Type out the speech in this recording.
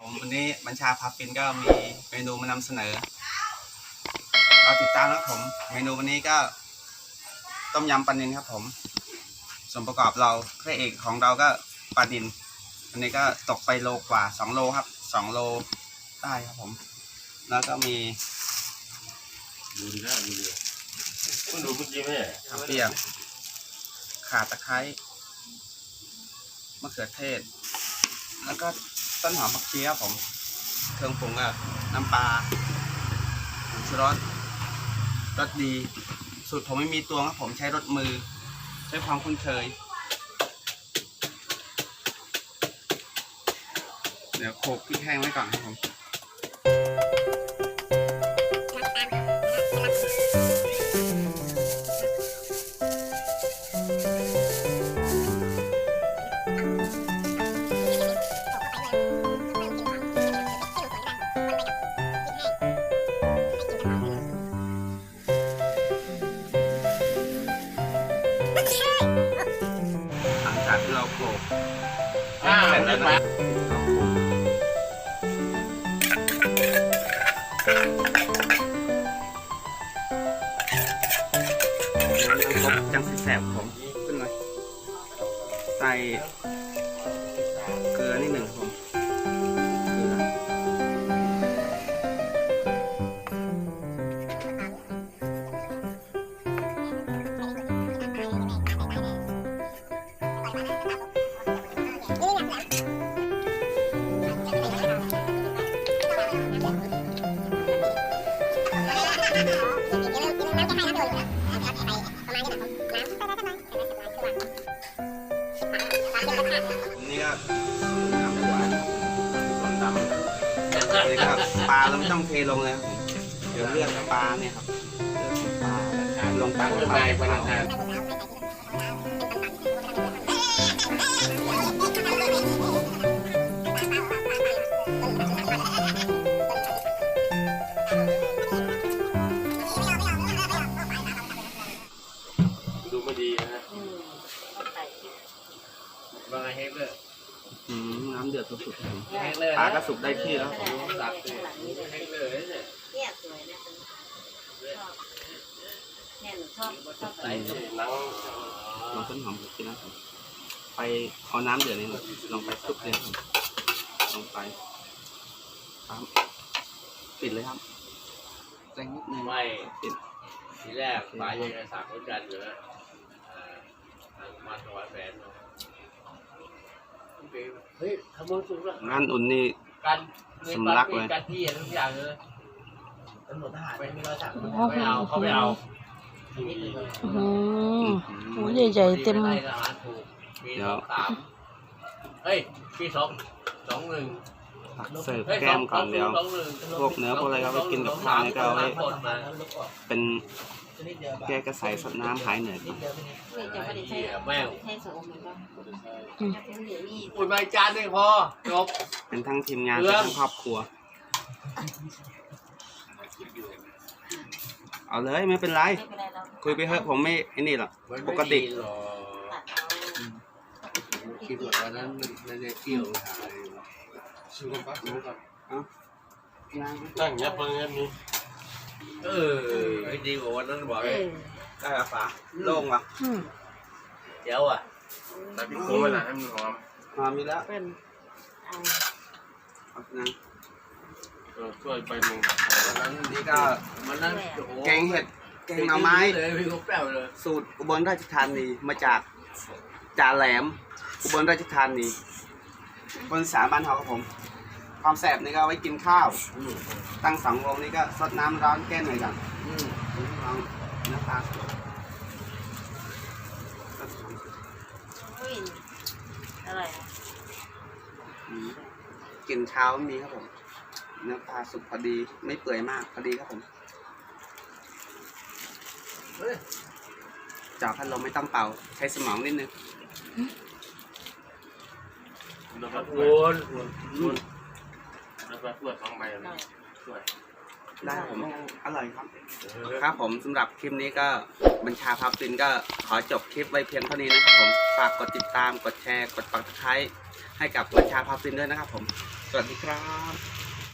ผมวันนี้บัญชาพาปินก็มีเมนูมานำเสนอเราติดตามนะครับผม เมนูวันนี้ก็ต้มยำปลานินครับผม ส่วนประกอบเราพระเอกของเราก็ปลาดิน อันนี้ก็ตกไปโลกว่าสองโลครับสองโลได้ครับผม แล้วก็มีดูดีนะดูดีคุณดูเมื่อกี้ไหมเนี่ยข้าวเปียกข่าตะไคร้มะเขือเทศ แล้วก็ ต้นหอมผักชีครับผม เครื่องปรุงก็น้ำปลาผงชูรสรสดี สูตรผมไม่มีตวงครับผมใช้รสมือ ใช้ความคุ้นเคย เดี๋ยวโขลกพริกแห้งไว้ก่อนครับผม อ้าวเสร็จเรีแล้ยวบนะร้อยครบจังสิแสบผมขึ้นเลยใส่เกลือนิดหนึ่งผม เลยครับปลาเราไม่ต้องเทลงเลยครับเดี๋ยวเลือดปลาเนี่ยครับเลือดของปลาลงไปตั้งลงไปพนักงา มน้ำเดือดสุดๆครับผมเฮกเลยปลาก็สุกได้ที่แล้วครับผมตัดเลยเฮกเลยเนี่ยเนี่ยสวยนะชอบเนี่ยหนูชอบชอบใส่หนังลองต้นหอมกินนะครับไปเอาน้ำเดือดนี่ลงไปคลุกเลยครับลงไปครับปิดเลยครับแรงนิดนึงไม่ปิดทีแรกป๋ายังจะสั่งคนกันอยู่นะมาถวายแฟน เฮ้ยขโมยสุดละงานอุ่นนี่กันสำลักเลยกันที่ทุกอย่างเลยตำรวจทหารไปมีรอยสักไม่เอาเขาไม่เอาอืมโอ้ยใหญ่ๆเต็ม ไล่ทหารถูกปีสองสามเฮ้ยปีสองสองหนึ่งตักเสิร์ฟแก้มก่อนเดียวพวกเนื้อพวกอะไรก็ไปกินกับข้าวนี่ก็เอาไว้เป็น แก้กระใสสดน้ำหายเหนื่อยครับนี่จะไม่ได้ใช้แม่งใช้สมเหมือนกันอืมเดี๋ยวนี้อุ่นใบจานนี่พอจบเป็นทั้งทีมงานเรื่องเป็นทั้งครอบครัว เอาเลยไม่เป็นไรไม่เป็นไรเราคุยไปเถอะผมไม่ไอ้นี่หรอกปกติหรอตัดเอาคิดว่าวันนั้นมันจะเที่ยวหาชูกันปะชูกันตั้งยับเงี้ยนี่ เออไอ้ดีกว่าวันนั้นบอกเอเลยอได้ปะฟ้าโล่งปะอืมเดี๋ยวอะแต่พี่โค้งเวลาให้มันหอมหอมมีแล้วเป็นเอาเอานะเออช่วยไปมึงวันนั้นนี่ก็วันนั้นโอ้โหแกงเห็ดแกงหน่อไม้เลยพี่เขาแป้วเลยสูตรอุบลราชธานีมาจากจ่าแหลม อุบลราชธานีคนสาบ้านเขาครับผม ความแสบนี่ก็เอาไว้กินข้าว อืมตั้งสองวงนี่ก็สดน้ำร้อนแก้หน่อยก่อนอืมลองน้ำตาลอุ้ยอะไรนะอืมกลิ่นเช้ามีครับผม เนื้อปลาสุกพอดีไม่เปื่อยมากพอดีครับผม เฮ้ยจาะพัดลมไม่ต้องเป่า ใช้สมองนิดนึงวนวน วนแล้วก็ปวดท้องไปเลยช่วยได้ผมอร่อยครับ ครับผมสำหรับคลิปนี้ก็บัญชาพับฟินก็ขอจบคลิปไว้เพียงเท่านี้นะครับผมฝากกดติดตามกดแชร์ กดปักตะไคร้ให้กับบัญชาพับฟินด้วยนะครับผม สวัสดีครับ